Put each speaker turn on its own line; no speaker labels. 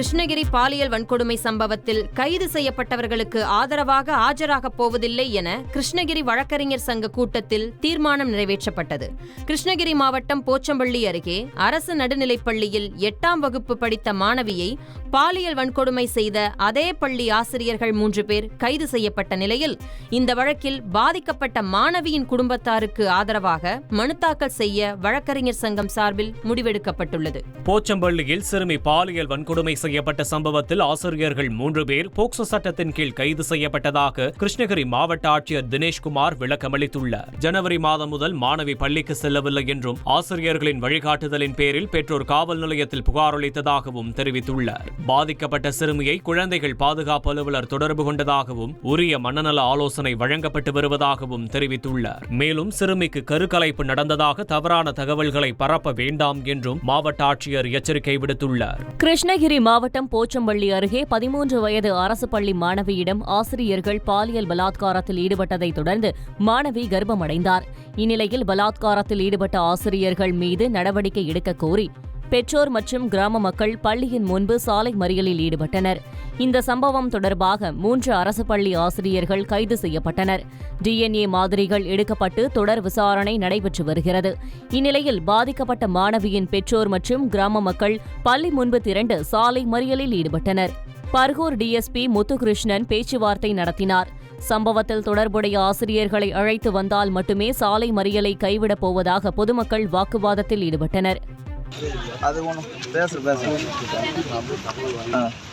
கிருஷ்ணகிரி பாலியல் வன்கொடுமை சம்பவத்தில் கைது செய்யப்பட்டவர்களுக்கு ஆதரவாக ஆஜராகப் போவதில்லை என கிருஷ்ணகிரி வழக்கறிஞர் சங்க கூட்டத்தில் தீர்மானம் நிறைவேற்றப்பட்டது. கிருஷ்ணகிரி மாவட்டம் போச்சம்பள்ளி அருகே அரசு நடுநிலைப்பள்ளியில் எட்டாம் வகுப்பு படித்த மாணவியை பாலியல் வன்கொடுமை செய்த அதே பள்ளி ஆசிரியர்கள் மூன்று பேர் கைது செய்யப்பட்ட நிலையில் இந்த வழக்கில் பாதிக்கப்பட்ட மாணவியின் குடும்பத்தாருக்கு ஆதரவாக மனு தாக்கல் செய்ய வழக்கறிஞர் சங்கம் சார்பில் முடிவெடுக்கப்பட்டுள்ளது.
போச்சம்பள்ளியில் சிறுமி பாலியல் வன்கொடுமை செய்யப்பட்ட சம்பவத்தில் ஆசிரியர்கள் மூன்று பேர் போக்சோ சட்டத்தின் கீழ் கைது செய்யப்பட்டதாக கிருஷ்ணகிரி மாவட்ட ஆட்சியர் தினேஷ்குமார் விளக்கமளித்துள்ளார். ஜனவரி மாதம் முதல் மாணவி பள்ளிக்கு செல்லவில்லை என்றும் ஆசிரியர்களின் வழிகாட்டுதலின் பேரில் பெற்றோர் காவல் நிலையத்தில் புகார் அளித்ததாகவும் தெரிவித்துள்ளார். பாதிக்கப்பட்ட சிறுமியை குழந்தைகள் பாதுகாப்பு அலுவலர் தொடர்பு கொண்டதாகவும் உரிய மனநல ஆலோசனை வழங்கப்பட்டு வருவதாகவும் தெரிவித்துள்ளார். மேலும் சிறுமிக்கு கருக்கலைப்பு நடந்ததாக தவறான தகவல்களை பரப்ப வேண்டாம் என்றும் மாவட்ட ஆட்சியர் எச்சரிக்கை விடுத்துள்ளார்.
கிருஷ்ணகிரி மாவட்டம் போச்சம்பள்ளி அருகே பதிமூன்று வயது அரசு பள்ளி மாணவியிடம் ஆசிரியர்கள் பாலியல் பலாத்காரத்தில் ஈடுபட்டதைத் தொடர்ந்து மாணவி கர்ப்பமடைந்தார். இந்நிலையில் பலாத்காரத்தில் ஈடுபட்ட ஆசிரியர்கள் மீது நடவடிக்கை எடுக்க கோரி பெற்றோர் மற்றும் கிராம மக்கள் பள்ளியின் முன்பு சாலை மறியலில் ஈடுபட்டனர். இந்த சம்பவம் தொடர்பாக மூன்று அரசு பள்ளி ஆசிரியர்கள் கைது செய்யப்பட்டனர். டிஎன்ஏ மாதிரிகள் எடுக்கப்பட்டு தொடர் விசாரணை நடைபெற்று வருகிறது. இந்நிலையில் பாதிக்கப்பட்ட மாணவியின் பெற்றோர் மற்றும் கிராம மக்கள் பள்ளி முன்பு திரண்டு சாலை மறியலில் ஈடுபட்டனர். பர்கூர் டிஎஸ்பி முத்துகிருஷ்ணன் பேச்சுவார்த்தை நடத்தினார். சம்பவத்தில் தொடர்புடைய ஆசிரியர்களை அழைத்து வந்தால் மட்டுமே சாலை மறியலை கைவிடப் போவதாக பொதுமக்கள் வாக்குவாதத்தில் ஈடுபட்டனர்.